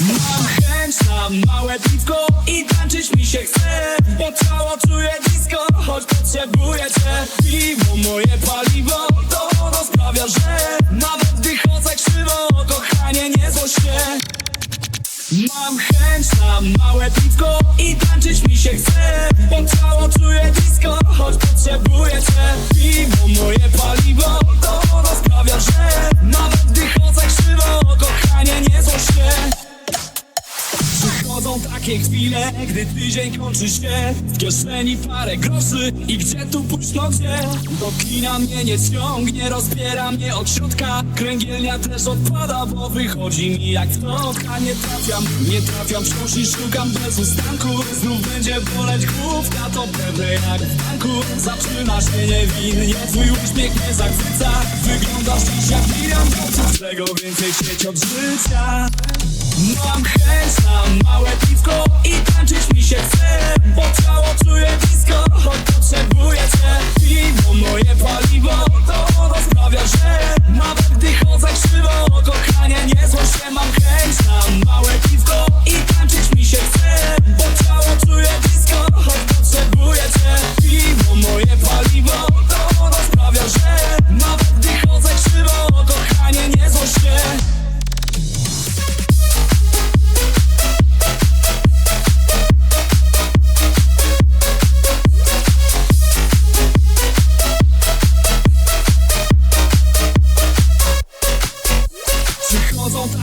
Mam chęć na małe piwko i tańczyć mi się chce Bo ciało czuje disco, choć potrzebuję cię. Piwo moje paliwo, to ono sprawia, że Nawet gdy chodzę krzywo, kochanie nie złość się. Mam chęć na małe piwko i tańczyć mi się chce Bo ciało czuje disco, choć potrzebuję cię. Piwo moje takie chwile, gdy tydzień kończy się. W kieszeni parę groszy i gdzie tu pójść no gdzie Do kina mnie nie ciągnie, rozbiera mnie od środka. Kręgielnia też odpada, bo wychodzi mi jak wrotka Nie trafiam, nie trafiam wciąż i szukam bez ustanku. Znów będzie boleć główka, to pewne jak w banku. Zaczyna się niewinnie, twój uśmiech mnie zachwyca Wyglądasz dziś jak milion dolców, czego więcej chcieć od życia? Mam chęć na małe piwko i tańczyć mi się chce Bo ciało czuje disco, choć potrzebuję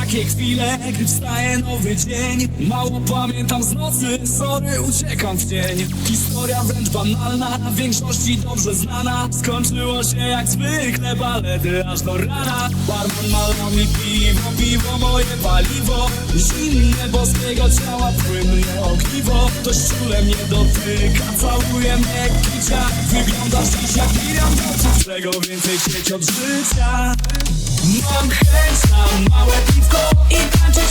takie chwile, gdy wstaje nowy dzień. Mało pamiętam z nocy, sorry, uciekam w cień Historia wręcz banalna, w większości dobrze znana. Skończyło się jak zwykle, balety aż do rana. Barman malał mi piwo, piwo moje paliwo. Zimne boskiego ciała płynnie ogniwo. Ktoś czule mnie dotyka, całuje mnie kicia Wyglądasz dziś jak milion dolców, czego więcej chcieć od życia Mam chęć na małe piwko i tańczyć